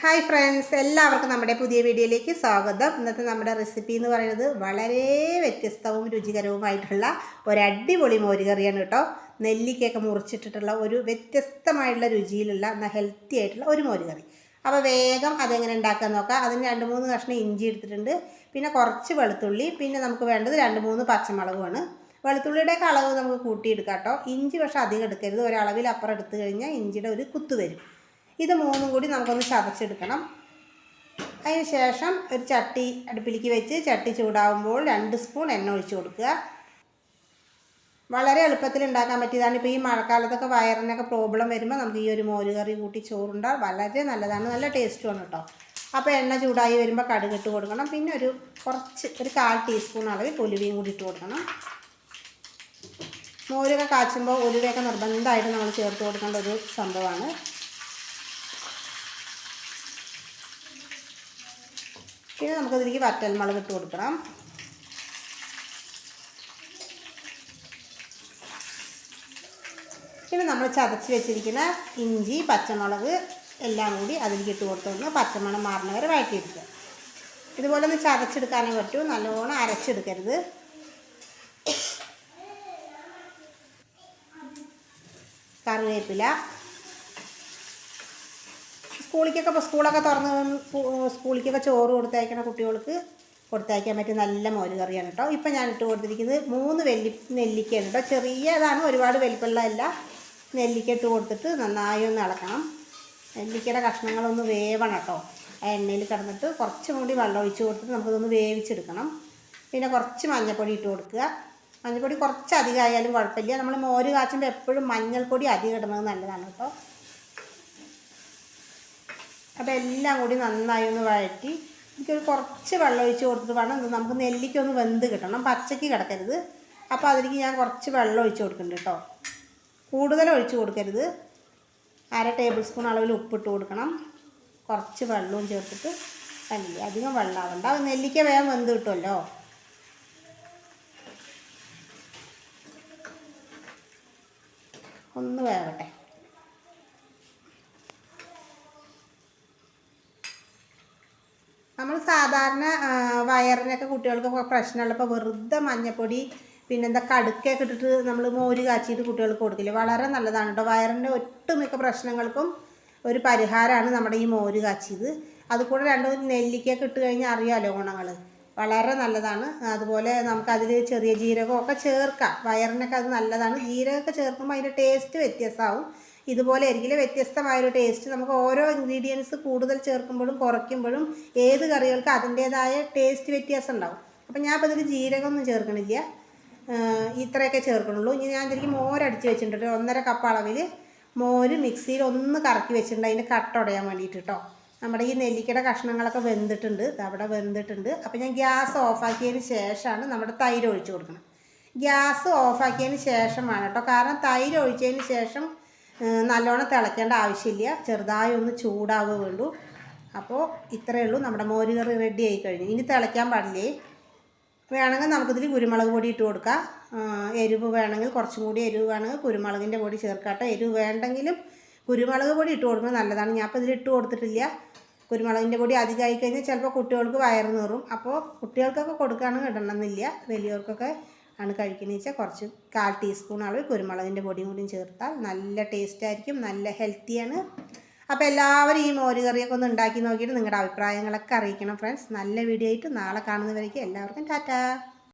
Hi friends എല്ലാവർക്കും നമ്മുടെ പുതിയ വീഡിയോയിലേക്ക് സ്വാഗതം. ഇന്നത്തെ നമ്മുടെ റെസിപ്പി എന്ന് പറയുന്നത് വളരെ വ്യത്യസ്തവും രുചികരവുമായിട്ടുള്ള ഒരു അടിപൊളി മോരുകറിയാണ് കേട്ടോ. നെല്ലിക്കയൊക്കെ മുറിച്ചിട്ടിട്ടുള്ള ഒരു വ്യത്യസ്തമായിട്ടുള്ള രുചിയിലുള്ള എന്നാൽ ഹെൽത്തി ആയിട്ടുള്ള ഒരു മോരുകറി അപ്പോൾ വേഗം അതെങ്ങനെ ഉണ്ടാക്കാൻ നോക്കാം. അതിന് രണ്ട് മൂന്ന് കഷ്ണം ഇഞ്ചി എടുത്തിട്ടുണ്ട്. പിന്നെ കുറച്ച് വെളുത്തുള്ളി പിന്നെ നമുക്ക് വേണ്ടത് രണ്ട് മൂന്ന് പച്ചമുളകുമാണ്. വെളുത്തുള്ളിയുടെ ഒക്കെ അളവ് നമുക്ക് കൂട്ടിയെടുക്കാം കേട്ടോ. ഇഞ്ചി പക്ഷേ അധികം എടുക്കരുത്. ഒരളവിൽ അപ്പുറം എടുത്തു കഴിഞ്ഞാൽ ഇഞ്ചിയുടെ ഒരു കുത്ത് വരും. ഇത് മൂന്നും കൂടി നമുക്കൊന്ന് ചതച്ചെടുക്കണം. അതിന് ശേഷം ഒരു ചട്ടി അടുപ്പിലേക്ക് വെച്ച് ചട്ടി ചൂടാവുമ്പോൾ രണ്ട് സ്പൂൺ എണ്ണ ഒഴിച്ചു കൊടുക്കുക. വളരെ എളുപ്പത്തിൽ ഉണ്ടാക്കാൻ പറ്റിയതാണ്. ഇപ്പോൾ ഈ മഴക്കാലത്തൊക്കെ വയറിനൊക്കെ പ്രോബ്ലം വരുമ്പോൾ നമുക്ക് ഈ ഒരു മോരുകറി കൂട്ടി ചോറുണ്ടാൽ വളരെ നല്ലതാണ്. നല്ല ടേസ്റ്റുമാണ് കേട്ടോ. അപ്പോൾ എണ്ണ ചൂടായി വരുമ്പോൾ കടുക് ഇട്ട് കൊടുക്കണം. പിന്നെ ഒരു കുറച്ച് ഒരു കാൽ ടീസ്പൂൺ അളവിൽ ഉലുവയും കൂടി ഇട്ട് കൊടുക്കണം. മോരൊക്കെ കാച്ചുമ്പോൾ ഉലുവയൊക്കെ നിർബന്ധമായിട്ട് നമ്മൾ ചേർത്ത് കൊടുക്കേണ്ട ഒരു സംഭവമാണ്. പിന്നെ നമുക്കതിലേക്ക് വറ്റൽമുളക് ഇട്ട് കൊടുക്കണം. പിന്നെ നമ്മൾ ചതച്ച് വെച്ചിരിക്കുന്ന ഇഞ്ചി പച്ചമുളക് എല്ലാം കൂടി അതിലേക്ക് ഇട്ട് കൊടുത്തൊന്ന് പച്ചമണം മാറുന്ന വരെ വഴറ്റിയെടുക്കുക. ഇതുപോലെ ഒന്ന് ചതച്ചെടുക്കാനേ പറ്റൂ. നല്ലോണം അരച്ചെടുക്കരുത്. കറിവേപ്പില സ്കൂളിലേക്കൊക്കെ ഇപ്പോൾ സ്കൂളൊക്കെ തുറന്ന് സ്കൂളിലേക്കൊക്കെ ചോറ് കൊടുത്തയക്കണ കുട്ടികൾക്ക് കൊടുത്തയക്കാൻ പറ്റിയ നല്ല മോര് കറിയാണ് കേട്ടോ ഇപ്പം ഞാൻ ഇട്ട് കൊടുത്തിരിക്കുന്നത് മൂന്ന് വെല്ലി നെല്ലിക്കയാണ് കേട്ടോ ചെറിയതാണ് ഒരുപാട് വലിപ്പമുള്ളതല്ല. നെല്ലിക്ക ഇട്ട് കൊടുത്തിട്ട് നന്നായി ഒന്ന് ഇളക്കണം. നെല്ലിക്കയുടെ കഷ്ണങ്ങളൊന്ന് വേവണം കേട്ടോ ആ എണ്ണയിൽ കിടന്നിട്ട് കുറച്ചും കൂടി വെള്ളം ഒഴിച്ച് കൊടുത്തിട്ട് നമുക്കിതൊന്ന് വേവിച്ചെടുക്കണം. പിന്നെ കുറച്ച് മഞ്ഞൾപ്പൊടി ഇട്ട് കൊടുക്കുക. മഞ്ഞൾപ്പൊടി കുറച്ച് അധികമായാലും കുഴപ്പമില്ല. നമ്മൾ മോര് കാച്ചുമ്പോൾ എപ്പോഴും മഞ്ഞൾപ്പൊടി അധികം ഇടുന്നത് നല്ലതാണ് കേട്ടോ അപ്പോൾ എല്ലാം കൂടി നന്നായി ഒന്ന് വഴറ്റി എനിക്കൊരു കുറച്ച് വെള്ളം ഒഴിച്ച് കൊടുത്തിട്ട് വേണം. നമുക്ക് നെല്ലിക്ക ഒന്ന് വെന്ത് കിട്ടണം. പച്ചയ്ക്ക് കിടക്കരുത്. അപ്പോൾ അതിലേക്ക് ഞാൻ കുറച്ച് വെള്ളം ഒഴിച്ച് കൊടുക്കുന്നുണ്ട് കേട്ടോ. കൂടുതൽ ഒഴിച്ച് കൊടുക്കരുത്. അര ടേബിൾ സ്പൂൺ അളവിൽ ഉപ്പിട്ട് കൊടുക്കണം. കുറച്ച് വെള്ളവും ചേർത്തിട്ട് വലിയ അധികം വെള്ളമാവണ്ട നെല്ലിക്ക വേഗം വെന്ത് കിട്ടുമല്ലോ. ഒന്ന് വേകട്ടെ നമ്മൾ സാധാരണ വയറിനൊക്കെ കുട്ടികൾക്ക് പ്രശ്നമുള്ളപ്പോൾ വെറുതെ മഞ്ഞപ്പൊടി പിന്നെന്താ കടുക്കൊക്കെ ഇട്ടിട്ട് നമ്മൾ മോര് കാച്ചിയിട്ട് കുട്ടികൾക്ക് കൊടുക്കില്ല? വളരെ നല്ലതാണ് കേട്ടോ. വയറിന്റെ ഒട്ടുമിക്ക പ്രശ്നങ്ങൾക്കും ഒരു പരിഹാരമാണ് നമ്മുടെ ഈ മോര് കാച്ചിയത്. അതുകൂടെ രണ്ട് നെല്ലിക്കൊക്കെ ഇട്ട് കഴിഞ്ഞാൽ അറിയാമല്ലോ ഗുണങ്ങൾ വളരെ നല്ലതാണ്. അതുപോലെ നമുക്കതിൽ ചെറിയ ജീരകമൊക്കെ ചേർക്കാം. വയറിനൊക്കെ അത് നല്ലതാണ്. ജീരകമൊക്കെ ചേർക്കുമ്പോൾ അതിന്റെ ടേസ്റ്റ് വ്യത്യാസമാവും. ഇതുപോലെ ആയിരിക്കില്ല വ്യത്യസ്തമായൊരു ടേസ്റ്റ് നമുക്ക് ഓരോ ഇൻഗ്രീഡിയൻസ് കൂടുതൽ ചേർക്കുമ്പോഴും കുറയ്ക്കുമ്പോഴും ഏത് കറികൾക്ക് അതിന്റേതായ ടേസ്റ്റ് വ്യത്യാസം ഉണ്ടാവും. അപ്പം ഞാൻ ഇപ്പോൾ ഇതിൽ ജീരകമൊന്നും ചേർക്കണില്ല. ഇത്രയൊക്കെ ചേർക്കണുള്ളൂ. ഇനി ഞാൻ ഇതിലേക്ക് മോരടിച്ച് വെച്ചിട്ടുണ്ട്. ഒന്നര കപ്പ് അളവിൽ മോര് മിക്സിയിൽ ഒന്ന് കറക്കി വെച്ചിട്ടുണ്ട്. അതിന്റെ കട്ട ഉടയാൻ വേണ്ടിയിട്ട് കേട്ടോ നമ്മുടെ ഈ നെല്ലിക്കയുടെ കഷ്ണങ്ങളൊക്കെ വെന്തിട്ടുണ്ട്. അവിടെ വെന്തിട്ടുണ്ട്. അപ്പോൾ ഞാൻ ഗ്യാസ് ഓഫാക്കിയതിന് ശേഷമാണ് നമ്മുടെ തൈര് ഒഴിച്ച് കൊടുക്കണം ഗ്യാസ് ഓഫാക്കിയതിന് ശേഷമാണ് കേട്ടോ കാരണം തൈര് ഒഴിച്ചതിന് ശേഷം നല്ലോണം തിളയ്ക്കേണ്ട ആവശ്യമില്ല. ചെറുതായി ഒന്ന് ചൂടാവുക വേണ്ടു. അപ്പോൾ ഇത്രയേ ഉള്ളൂ. നമ്മുടെ മോര് കറി റെഡി ആയി കഴിഞ്ഞു. ഇനി തിളയ്ക്കാൻ പാടില്ലേ? വേണമെങ്കിൽ നമുക്കിതിൽ കുരുമുളക് പൊടി ഇട്ട് കൊടുക്കാം. എരിവ് വേണമെങ്കിൽ കുറച്ചും കൂടി എരിവ് വേണമെങ്കിൽ കുരുമുളകിന്റെ പൊടി ചേർക്കാട്ടോ. എരിവ് വേണ്ടെങ്കിലും കുരുമുളക് പൊടി ഇട്ട് കൊടുക്കുന്നത് നല്ലതാണ്. ഞാൻ അപ്പോൾ ഇതിൽ ഇട്ട് കൊടുത്തിട്ടില്ല. കുരുമുളകിന്റെ പൊടി അധികമായി കഴിഞ്ഞാൽ ചിലപ്പോൾ കുട്ടികൾക്ക് വയറ് നീറും. അപ്പോൾ കുട്ടികൾക്കൊക്കെ കൊടുക്കുകയാണെങ്കിൽ ഇടണമെന്നില്ല. വലിയവർക്കൊക്കെ ആണ് കഴിക്കുന്നത്. വെച്ചാൽ കുറച്ച് കാൽ ടീസ്പൂൺ അളവ് കുരുമുളകിന്റെ പൊടിയും കൂടിയും ചേർത്താൽ നല്ല ടേസ്റ്റ് ആയിരിക്കും നല്ല ഹെൽത്തിയാണ് അപ്പോൾ എല്ലാവരും ഈ മോര് കറിയൊക്കെ ഒന്ന് ഉണ്ടാക്കി നോക്കിയിട്ട് നിങ്ങളുടെ അഭിപ്രായങ്ങളൊക്കെ അറിയിക്കണം ഫ്രണ്ട്സ് നല്ല വീഡിയോ ആയിട്ട് നാളെ കാണുന്നവരേക്കും എല്ലാവർക്കും ടാറ്റാ.